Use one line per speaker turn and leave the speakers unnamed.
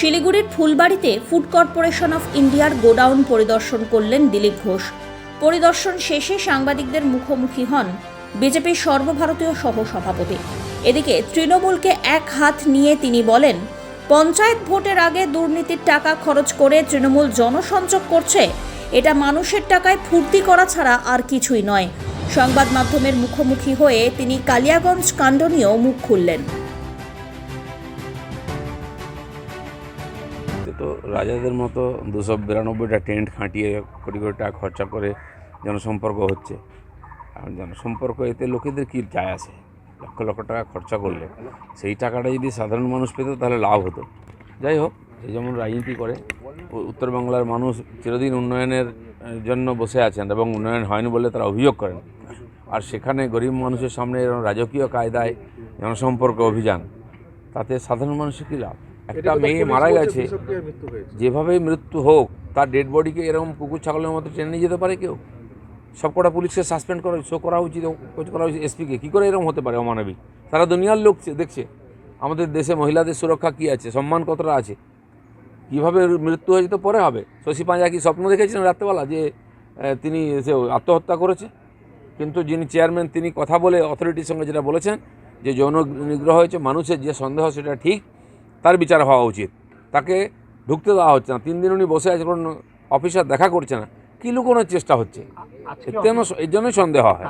শিলিগুড়ির ফুলবাড়িতে food corporation of ইন্ডিয়ার গোডাউন পরিদর্শন করলেন দিলীপ ঘোষ। পরিদর্শন শেষে সাংবাদিকদের মুখোমুখি হন বিজেপির সর্বভারতীয় সহ সভাপতি এদিকে তৃণমূলকে এক হাত নিয়ে তিনি বলেন, পঞ্চায়েত ভোটের আগে দুর্নীতির টাকা খরচ করে তৃণমূল জনসংযোগ করছে, এটা মানুষের টাকায় ফুর্তি করা ছাড়া আর কিছুই নয়। সংবাদ মাধ্যমের মুখোমুখি হয়ে তিনি কালিয়াগঞ্জ কাণ্ড নিয়েও মুখ খুললেন।
তো রাজাদের মতো দুশো বিরানব্বইটা টেন্ট খাটিয়ে কোটি কোটি টাকা খরচা করে জনসম্পর্ক হচ্ছে। আর জনসম্পর্ক এতে লোকেদের কী যায় আসে লক্ষ লক্ষ টাকা খরচা করলে সেই টাকাটা যদি সাধারণ মানুষ পেত তাহলে লাভ হতো। যাই হোক, সে যেমন রাজনীতি করে উত্তর বাংলার মানুষ চিরদিন উন্নয়নের জন্য বসে আছেন এবং উন্নয়ন হয়নি বলে তারা অভিযোগ করেন। আর সেখানে গরিব মানুষের সামনে এরকম রাজকীয় কায়দায় জনসম্পর্ক অভিযান, তাতে সাধারণ মানুষের কী লাভ? একটা মেয়ে মারা গেছে যেভাবেই মৃত্যু হোক তার ডেড বডিকে এরকম কুকুর ছাগলের মতো টেনে নিয়ে যেতে পারে কেউ? সব কটা পুলিশকে সাসপেন্ড করা শো করা উচিত কোচ করা উচিত এসপিকে কী। করে এরকম হতে পারে অমানবিক? সারা দুনিয়ার লোক দেখছে। আমাদের দেশে মহিলাদের সুরক্ষা কী আছে? সম্মান কতটা আছে? কীভাবে মৃত্যু হয়েছে তো পরে হবে? শশী পাঁজা কি স্বপ্ন দেখেছিলেন রাত্রেবেলা যে তিনি সে আত্মহত্যা করেছে? কিন্তু যিনি চেয়ারম্যান তিনি কথা বলে অথরিটির সঙ্গে যেটা বলেছেন যে যৌন নিগ্রহ হয়েছে মানুষের যে সন্দেহ সেটা ঠিক। তার বিচার হওয়া উচিত। তাকে ঢুকতে দেওয়া হচ্ছে না। তিন দিন উনি বসে আছে কোনো অফিসার দেখা করছে না। কি লুকোনোর চেষ্টা হচ্ছে? এর জন্যই সন্দেহ হয়।